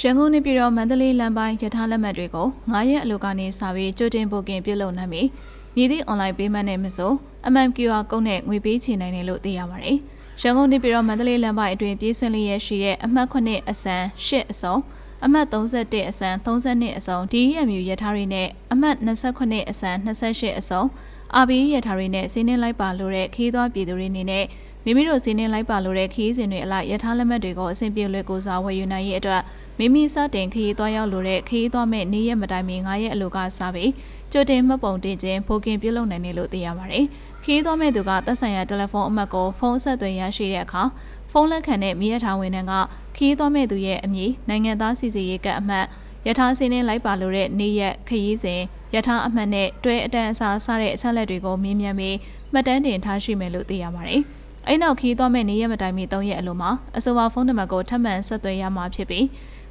ရန်ကုန်နေပြည်တော်မန္တလေးလမ်းပိုင်းရထားလက်မှတ်တွေကို9ရက်အလိုကနေစပြီးကြိုတင်ပို့ကင်ပြုလုပ်နိုင်ပြီးမြည်သည့် online payment နဲ့မဆို MMQR ကုန်းနဲ့ငွေပေးချေနိုင်တယ်လို့သိရပါတယ်။ရန်ကုန်နေပြည်တော်မန္တလေးလမ်းပိုင်းအတွင်းပြည်ဆွင့်လျက်ရှိတဲ့အမှတ်9အစံ10အစုံအမှတ်31အစံ32အစုံ DEMU ရထားတွေနဲ့အမှတ်29အစံ28အစုံ RB ရထားတွေနဲ့စီးနှင်းလိုက်ပါလို့တဲ့ခီးသွွားပြည်သူတွေအနေနဲ့မိမိတို့စီးနှင်းလိုက်ပါလို့တဲ့ခီးစဉ်တွေအလိုက်ရထားလက်မှတ်တွေကိုအဆင်ပြေလွယ်ကူစွာဝယ်ယူနိုင်ရေးအတွက် မိမိစတင်ခရီးသွားရောက်လို့တဲ့ခရီးသွားမဲ့နေ့ရက်မတိုင်မီ9ရက်အလိုကစပြီးကြိုတင်မှတ်ပုံတင်ခြင်းဖိုကင်ပြုလုပ်နိုင်တယ်လို့သိရပါတယ်။ခရီးသွားမဲ့သူကသက်ဆိုင်ရာတယ်လီဖုန်းအမှတ်ကိုဖုန်းဆက်သွယ်ရရှိတဲ့အခါဖုန်းလက်ခံတဲ့မိရထားဝန်ထမ်းကခရီးသွားမဲ့သူရဲ့အမည်နိုင်ငံသားစီစီရေးကတ်အမှတ်ရထားစင်းနဲ့လိုက်ပါလို့တဲ့နေ့ရက်ခရီးစဉ်ရထားအမှတ်နဲ့တွဲအတန်းအစားစတဲ့အချက်လက်တွေကိုမြင်မြန်ပြီးမှတ်တမ်းတင်ထားရှိမယ်လို့သိရပါတယ်။အဲ့နောက်ခီးသွားမဲ့နေ့ရက်မတိုင်မီ3ရက်အလိုမှာအဆိုပါဖုန်းနံပါတ်ကိုထပ်မံဆက်သွယ်ရမှာဖြစ်ပြီး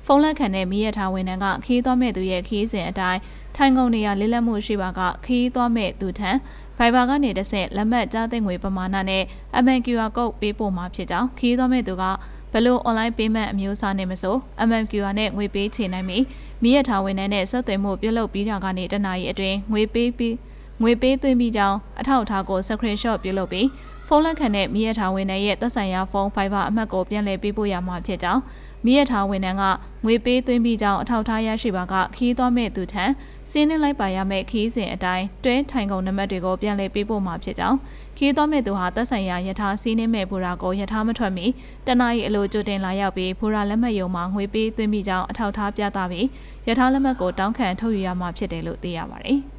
ဖုန်းလက်ခံတဲ့မိရထားဝန်ထမ်းကခီးသွားမဲ့သူရဲ့ခီးစဉ်အတိုင်းထိုင်ကုန်နေရလေးလက်မှုရှိပါကခီးသွားမဲ့သူထံ Viber ကနေတစ်ဆင့်လက်မှတ်ကြားသိငွေပမာဏနဲ့ MNQR code ပေးပို့မှာဖြစ်ကြောင်းခီးသွားမဲ့သူကဘလို့ online payment အမျိုးအစားနဲ့မဆို MNQR နဲ့ငွေပေးချေနိုင်ပြီးမိရထားဝန်ထမ်းနဲ့ဆက်သွယ်မှုပြုလုပ်ပြီးတာကနေတနာရီအတွင်းငွေပေးပြီးငွေပေးသွင်းပြီးကြောင်းအထောက်အထားကို screenshot ပြုလုပ်ပြီး ဖုန်းလက်ခံတဲ့မိရထားဝန်ထမ်းရဲ့သက်ဆိုင်ရာဖုန်း Viber အမှတ်ကိုပြန်လည်ပေးပို့ရမှာဖြစ်ကြောင်းမိရထားဝန်ထမ်းကငွေပေးသွင်းပြီးကြောင်းအထောက်အထားရရှိပါကခီးသွားမဲ့သူထံစင်းနှင်းလိုက်ပါရမယ့်ခီးစဉ်အတိုင်းတွဲထိုင်ကုန်နံပါတ်တွေကိုပြန်လည်ပေးပို့မှာဖြစ်ကြောင်းခီးသွားမဲ့သူဟာသက်ဆိုင်ရာယထာစင်းနှင်းမဲ့ဘူရာကိုယထာမထွက်မီတနအီအလိုကြိုတင်လာရောက်ပြီးဘူရာလက်မှတ်ရုံမှာငွေပေးသွင်းပြီးကြောင်းအထောက်အထားပြသပြီးယထာလက်မှတ်ကိုတောင်းခံထုတ်ယူရမှာဖြစ်တယ်လို့သိရပါတယ်။